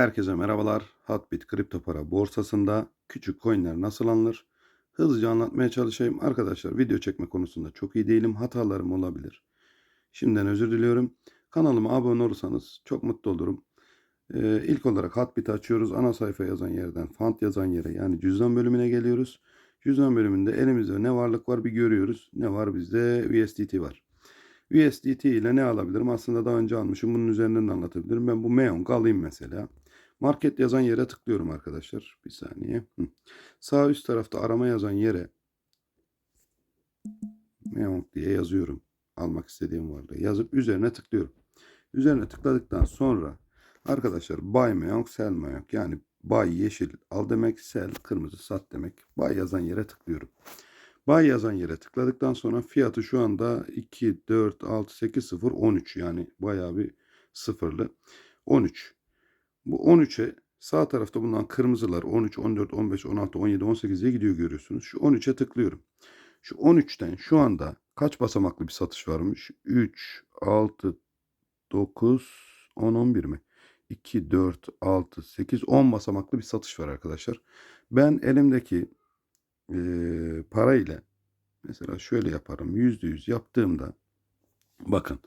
Herkese merhabalar. Hotbit kripto para borsasında küçük coinler nasıl alınır? Hızlıca anlatmaya çalışayım. Arkadaşlar video çekme konusunda çok iyi değilim. Hatalarım olabilir. Şimdiden özür diliyorum. Kanalıma abone olursanız çok mutlu olurum. Ee, ilk olarak Hotbit açıyoruz. Ana sayfa yazan yerden font yazan yere yani cüzdan bölümüne geliyoruz. Cüzdan bölümünde elimizde ne varlık var bir görüyoruz. Ne var bizde? USDT var. USDT ile ne alabilirim? Aslında daha önce almışım. Bunun üzerinden de anlatabilirim. Ben bu Meong alayım mesela. Market yazan yere tıklıyorum arkadaşlar. Bir saniye. Hı. Sağ üst tarafta arama yazan yere Meong diye yazıyorum. Almak istediğim varlığı yazıp üzerine tıklıyorum. Üzerine tıkladıktan sonra arkadaşlar buy Meong, sell Meong yani buy yeşil al demek, sell kırmızı sat demek. Buy yazan yere tıklıyorum. Buy yazan yere tıkladıktan sonra fiyatı şu anda 2, 4, 6, 8, 0, 13 yani bayağı bir sıfırlı. 13. Bu 13'e sağ tarafta bulunan kırmızılar 13, 14, 15, 16, 17, 18 diye gidiyor görüyorsunuz. Şu 13'e tıklıyorum. Şu 13'ten şu anda kaç basamaklı bir satış varmış? 3, 6, 9, 10, 11 mi? 2, 4, 6, 8, 10 basamaklı bir satış var arkadaşlar. Ben elimdeki e, para ile mesela şöyle yaparım. %100 yaptığımda bakın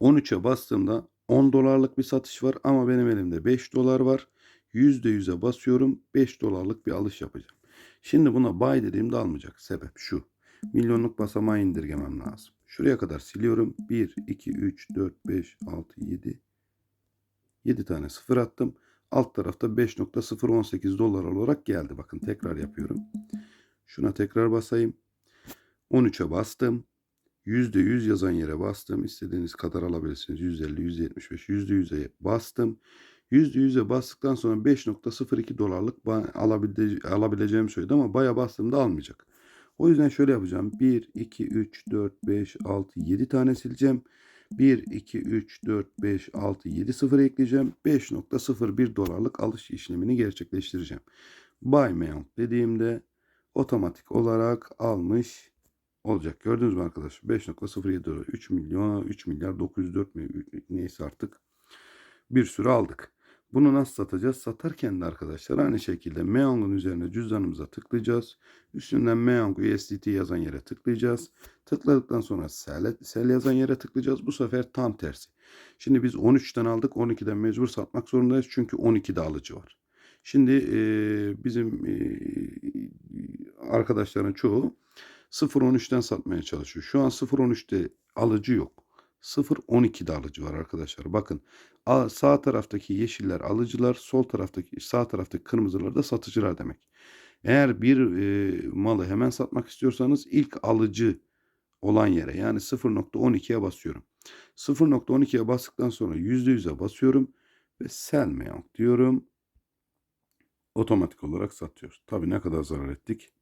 13'e bastığımda 10 dolarlık bir satış var ama benim elimde 5 dolar var. %100'e basıyorum 5 dolarlık bir alış yapacağım. Şimdi buna buy dediğimde almayacak. Sebep şu. Milyonluk basamağı indirgemem lazım. Şuraya kadar siliyorum. 1, 2, 3, 4, 5, 6, 7. 7 tane sıfır attım. Alt tarafta 5.018 dolar olarak geldi. Bakın tekrar yapıyorum. Şuna tekrar basayım. 13'e bastım. %100 yazan yere bastım. İstediğiniz kadar alabilirsiniz. 150, 175, %100'e bastım. %100'e bastıktan sonra 5.02 dolarlık alabile- alabileceğimi söyledi ama baya bastığımda almayacak. O yüzden şöyle yapacağım. 1, 2, 3, 4, 5, 6, 7 tane sileceğim. 1, 2, 3, 4, 5, 6, 7 sıfır ekleyeceğim. 5.01 dolarlık alış işlemini gerçekleştireceğim. Buy Mount dediğimde otomatik olarak almış olacak. Gördünüz mü arkadaşlar? 5.07 dolar 3 milyon 3 milyar 904 mi neyse artık bir sürü aldık. Bunu nasıl satacağız? Satarken de arkadaşlar aynı şekilde Meong'un üzerine cüzdanımıza tıklayacağız. Üstünden Meong USDT yazan yere tıklayacağız. Tıkladıktan sonra sell, sell yazan yere tıklayacağız. Bu sefer tam tersi. Şimdi biz 13'ten aldık. 12'den mecbur satmak zorundayız. Çünkü 12'de alıcı var. Şimdi e, bizim e, arkadaşların çoğu 0.13'ten satmaya çalışıyor. Şu an 0.13'te alıcı yok. 0.12'de alıcı var arkadaşlar. Bakın sağ taraftaki yeşiller alıcılar, sol taraftaki sağ taraftaki kırmızılar da satıcılar demek. Eğer bir e, malı hemen satmak istiyorsanız ilk alıcı olan yere yani 0.12'ye basıyorum. 0.12'ye bastıktan sonra %100'e basıyorum ve sell Meong diyorum. Otomatik olarak satıyoruz. Tabii ne kadar zarar ettik?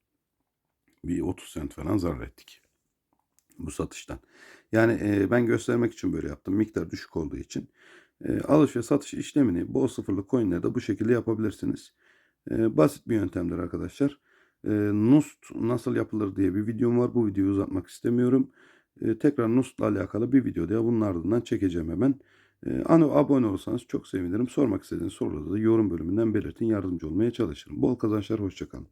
Bir 30 sent falan zarar ettik bu satıştan. Yani e, ben göstermek için böyle yaptım. Miktar düşük olduğu için. E, alış ve satış işlemini bol sıfırlı coinlerde bu şekilde yapabilirsiniz. E, basit bir yöntemdir arkadaşlar. E, Nust nasıl yapılır diye bir videom var. Bu videoyu uzatmak istemiyorum. E, tekrar Nust'la alakalı bir video da bunun ardından çekeceğim hemen. E, ana abone olursanız çok sevinirim. Sormak istediğiniz soruları da yorum bölümünden belirtin. Yardımcı olmaya çalışırım. Bol kazançlar. Hoşçakalın.